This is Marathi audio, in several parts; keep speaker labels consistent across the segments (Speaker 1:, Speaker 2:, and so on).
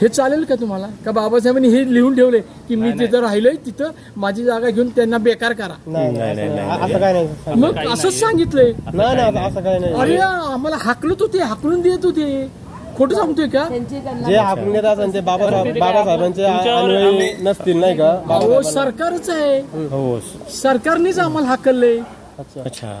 Speaker 1: हे चालेल का तुम्हाला? का बाबासाहेबांनी हे लिहून ठेवले की मी जिथं राहिलोय तिथं माझी जागा घेऊन त्यांना बेकार करा.
Speaker 2: नाही
Speaker 3: नाही, नाही,
Speaker 2: नाही
Speaker 3: नाही.
Speaker 2: असं काय नाही.
Speaker 1: मग असंच सांगितलंय.
Speaker 2: नाही नाही असं काय नाही.
Speaker 1: अरे आम्हाला हाकलत होते हाकलून देत होते. खोटं सांगतोय का?
Speaker 2: जे आपण घेत असेल ते बाबासाहेब बाबासाहेबांचे नसतील नाही का?
Speaker 1: अहो सरकारच आहे.
Speaker 3: हो.
Speaker 1: सरकारनेच आम्हाला हाकललंय.
Speaker 3: अच्छा.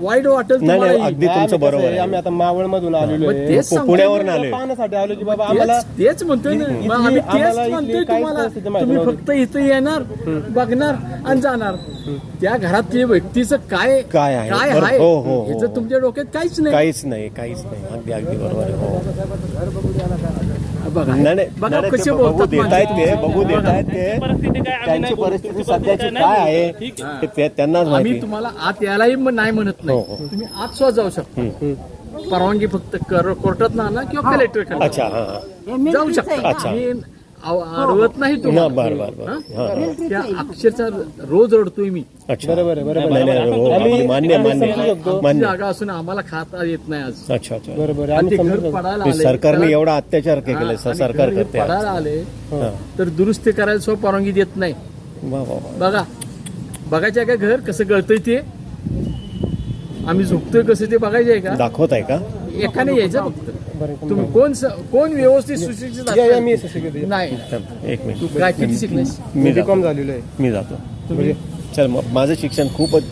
Speaker 1: वाईट वाटेल
Speaker 3: नाही नाही
Speaker 1: तुम्हाला.
Speaker 3: अगदी तुमचं बरोबर आहे.
Speaker 2: आम्ही आता मावळ मधून आलेलो
Speaker 1: मग
Speaker 2: आहे.
Speaker 1: तेच सांगतोय
Speaker 3: पुण्यावरून
Speaker 2: पाहण्यासाठी आलो की बाबा आम्हाला
Speaker 1: तेच तेच म्हणतोय ना.
Speaker 2: इथली-
Speaker 1: मग आम्ही
Speaker 2: आम्हाला
Speaker 1: तेच
Speaker 2: इथली
Speaker 1: म्हणतोय
Speaker 2: काहीच
Speaker 1: तुम्हाला.
Speaker 2: परिस्थिती माहिती
Speaker 1: तुम्ही
Speaker 2: नव्हती.
Speaker 1: फक्त इथं येणार बघणार आणि जाणार. त्या घरातल्या व्यक्तीचं काय
Speaker 3: काय आहे?
Speaker 1: काय
Speaker 3: बरं,
Speaker 1: आहे?
Speaker 3: हो, हो, हो.
Speaker 1: तुमच्या डोक्यात काहीच नाही.
Speaker 3: काहीच नाही काहीच नाही. अगदी अगदी बरोबर आहे. हो.
Speaker 1: बघा
Speaker 3: नाही नाही
Speaker 1: बघा
Speaker 3: नाही, नाही,
Speaker 1: कसे
Speaker 3: ते बघू
Speaker 1: बोलतात
Speaker 3: देत आहेत ते
Speaker 1: माणसं.
Speaker 3: बघू देत आहेत ते
Speaker 4: परिस्थिती काय आम्ही
Speaker 3: त्यांची
Speaker 4: नाही बोलू.
Speaker 3: परिस्थिती
Speaker 4: तुमची
Speaker 3: सध्याची
Speaker 4: परिस्थिती
Speaker 3: काय
Speaker 4: नाही
Speaker 3: आहे
Speaker 4: बोलू. ठीक आहे.
Speaker 3: ते ते त्यांनाच
Speaker 1: आम्ही
Speaker 3: माहिती
Speaker 1: तुम्हाला आत यायलाही म- नाही म्हणत
Speaker 3: हो,
Speaker 1: नाही
Speaker 3: हो.
Speaker 1: तुम्ही आत सुद्धा जाऊ शकता परवानगी फक्त कर- कोर्टात ना किंवा कलेक्टर
Speaker 3: अच्छा हा हा
Speaker 1: जाऊ शकता
Speaker 3: अच्छा.
Speaker 1: मी अडवत नाही
Speaker 3: ना
Speaker 1: तुम्हाला
Speaker 3: बर बर बर.
Speaker 1: हा?
Speaker 3: हा हा.
Speaker 1: त्या अक्षरशः रोज रडतोय मी.
Speaker 3: अच्छा.
Speaker 2: बरोबर आहे, बरोबर
Speaker 3: नाही नाही हो,
Speaker 2: आम्ही-
Speaker 3: मान्य
Speaker 2: आम्ही
Speaker 3: मान्य.
Speaker 2: समजू शकतो.
Speaker 3: मान्य.
Speaker 1: जागा असून आम्हाला खाता येत नाही आज.
Speaker 3: अच्छा अच्छा.
Speaker 2: बरोबर आहे.
Speaker 1: आणि
Speaker 2: आम्ही
Speaker 1: ते
Speaker 2: समजू
Speaker 1: घर
Speaker 2: शकतो.
Speaker 1: पडायला
Speaker 3: ते
Speaker 1: आले.
Speaker 3: सरकारने
Speaker 1: त्याला-
Speaker 3: एवढा अत्याचार केले
Speaker 1: आणि
Speaker 3: सरकार
Speaker 1: घर
Speaker 3: करते आज.
Speaker 1: पडायला आले
Speaker 3: हा.
Speaker 1: तर दुरुस्ती करायला सुद्धा परवानगी देत नाही.
Speaker 3: वा वा वा.
Speaker 1: बघा बघायचं आहे का घर? कसं गळतंय ते? आम्ही झोपतोय कसं ते बघायचं आहे का?
Speaker 3: दाखवत आहे का?
Speaker 1: एकाने यायचं फक्त. तुम्ही कोण स- कोण व्यवस्थित सुशिक्षित
Speaker 2: या- या.
Speaker 1: नाही.
Speaker 3: थांब, एक
Speaker 1: तू
Speaker 3: मिनिट
Speaker 1: काय किती शिकलेस
Speaker 3: मी
Speaker 2: कॉम
Speaker 3: जातो.
Speaker 2: झालेलो आहे.
Speaker 3: मी जातो.
Speaker 1: तुम्ही?
Speaker 3: चल मग माझं शिक्षण खूपच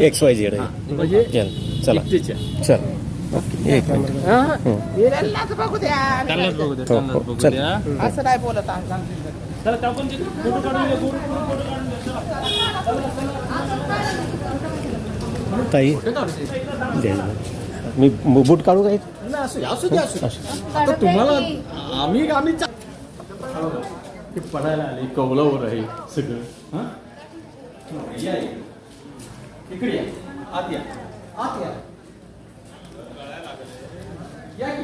Speaker 3: एक्स वाय झेड आहे.
Speaker 1: म्हणजे
Speaker 3: चल चला.
Speaker 1: एकटेच्या.
Speaker 3: चल. एक मिनिट.
Speaker 1: हा?
Speaker 4: त्यांनाच बघू द्या.
Speaker 3: हो, हो,
Speaker 4: असं नाही बोलत. चला.
Speaker 3: ताई. मी बूट काढू काय
Speaker 1: नाही, असू दे, असू दे, असू दे. आता तुम्हाला आम्ही आम्ही चा- ते पडायला आले कौलावर आहे सगळं हा? या, या. इकडे या आत या आत या या की.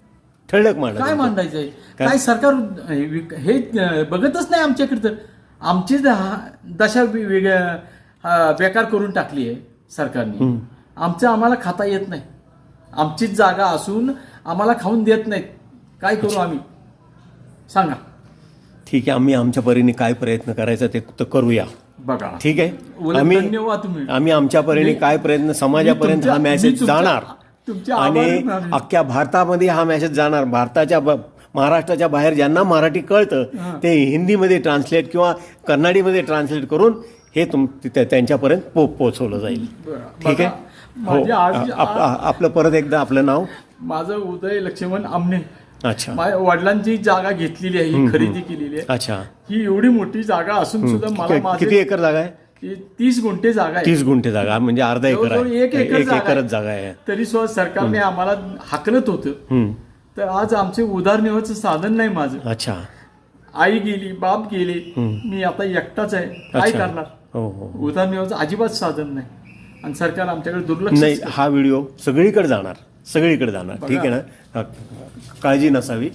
Speaker 3: ठळक मांडा
Speaker 1: काय. मांडायचंय काय सरकार हे बघतच नाही आमच्याकडे तर. आमची दशा वेगळ्या बेकार करून टाकली आहे सरकारने. आमचं आम्हाला खाता येत नाही. आमचीच जागा असून आम्हाला खाऊन देत नाहीत. काय करू आम्ही? सांगा.
Speaker 3: ठीक आहे आम्ही आमच्या परीने काय प्रयत्न करायचा ते तर करूया.
Speaker 1: बघा.
Speaker 3: ठीक आहे? आम्ही आम्ही आमच्या परीने काय प्रयत्न समाजापर्यंत हा मेसेज जाणार? आणि. अख्ख्या भारतामध्ये हा मेसेज जाणार. भारताच्या महाराष्ट्राच्या बाहेर ज्यांना मराठी कळतं ते हिंदीमध्ये ट्रान्सलेट किंवा कन्नडीमध्ये ट्रान्सलेट करून हे तुम त्या- त्यांच्यापर्यंत पो पोचवलं जाईल. ठीक आहे? हो. आपलं परत एकदा आपलं नाव?
Speaker 1: माझं उदय लक्ष्मण आमने
Speaker 3: अच्छा.
Speaker 1: माझ्या वडिलांची जागा घेतलेली आहे ही खरेदी केलेली आहे.
Speaker 3: अच्छा.
Speaker 1: ही एवढी मोठी जागा असून सुद्धा मला
Speaker 3: किती एकर जागा आहे?
Speaker 1: तीस गुंठे जागा आहे.
Speaker 3: तीस गुंठे जागा म्हणजे अर्धा एकर आहे.
Speaker 1: एक
Speaker 3: एकरच
Speaker 1: आहे.
Speaker 3: जागा आहे.
Speaker 1: तरी सुद्धा सरकारने आम्हाला हाकलत होतं. तर आज आमचे उदारनिर्वाहाचं साधन नाही माझं.
Speaker 3: अच्छा.
Speaker 1: आई गेली बाप गेले मी आता एकटाच आहे. काय. करणार?
Speaker 3: हो हो
Speaker 1: उदारनिर्वाहाचं अजिबात साधन नाही. आणि सरकार आमच्याकडे दुर्लक्ष
Speaker 3: नाही हा व्हिडिओ सगळीकडे जाणार. सगळीकडे जाणार. ठीक आहे ना? हा, काळजी नसावी.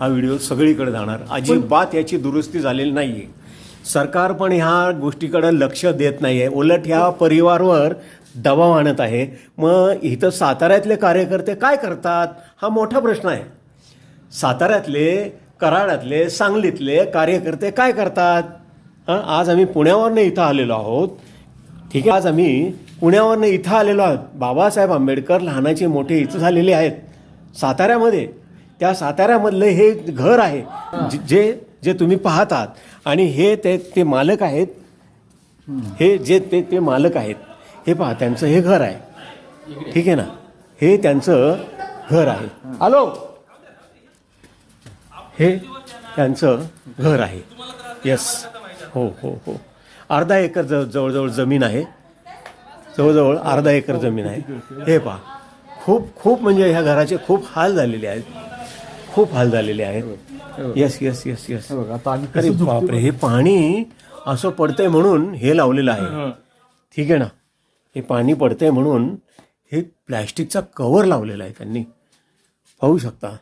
Speaker 3: हा व्हिडिओ सगळीकडे जाणार. अजिबात याची दुरुस्ती झालेली नाहीये. सरकार पण ह्या गोष्टीकडे लक्ष देत नाही आहे उलट ह्या परिवारवर दबाव आणत आहे. मग इथं साताऱ्यातले कार्यकर्ते काय करतात? हा मोठा प्रश्न आहे. साताऱ्यातले कराडातले सांगलीतले कार्यकर्ते काय करतात? हां आज आम्ही पुण्यावरनं इथं आलेलो आहोत. ठीक आहे आज आम्ही पुण्यावरनं इथं आलेलो आहोत. बाबासाहेब आंबेडकर लहानाचे मोठे इथं झालेले आहेत. साताऱ्यामध्ये. त्या साताऱ्यामधलं हे घर आहे. जे- जे तुम्ही पाहतात. आणि हे ते ते मालक आहेत. हे जे ते ते मालक आहेत. हे पहा त्यांचं हे घर आहे. ठीक आहे ना? हे त्यांचं घर आहे. हॅलो? हे त्यांचं घर आहे. येस हो हो हो. अर्धा एकर ज जवळजवळ जमीन आहे. जवळजवळ अर्धा एकर जमीन आहे. हे पहा. खूप खूप म्हणजे ह्या घराचे खूप हाल झालेले आहेत. खूप हाल झालेले आहेत. येस येस येस येस अरे बापरे हे पाणी असं पडतंय म्हणून हे लावलेलं आहे. ठीक आहे ना? हे पाणी पडतंय म्हणून हे प्लॅस्टिकचा कवर लावलेला आहे त्यांनी. पाहू शकता.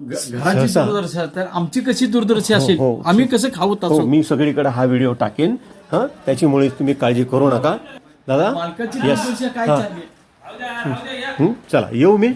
Speaker 1: दुर्दशा तर आमची कशी दुर्दशा असेल?
Speaker 3: हो.
Speaker 1: आम्ही कसं खाऊ
Speaker 3: हो
Speaker 1: तसं?
Speaker 3: मी सगळीकडे हा व्हिडिओ टाकेन. हां? त्याच्यामुळे तुम्ही काळजी करू नका. दादा? येस हां. हं, चला येऊ मी.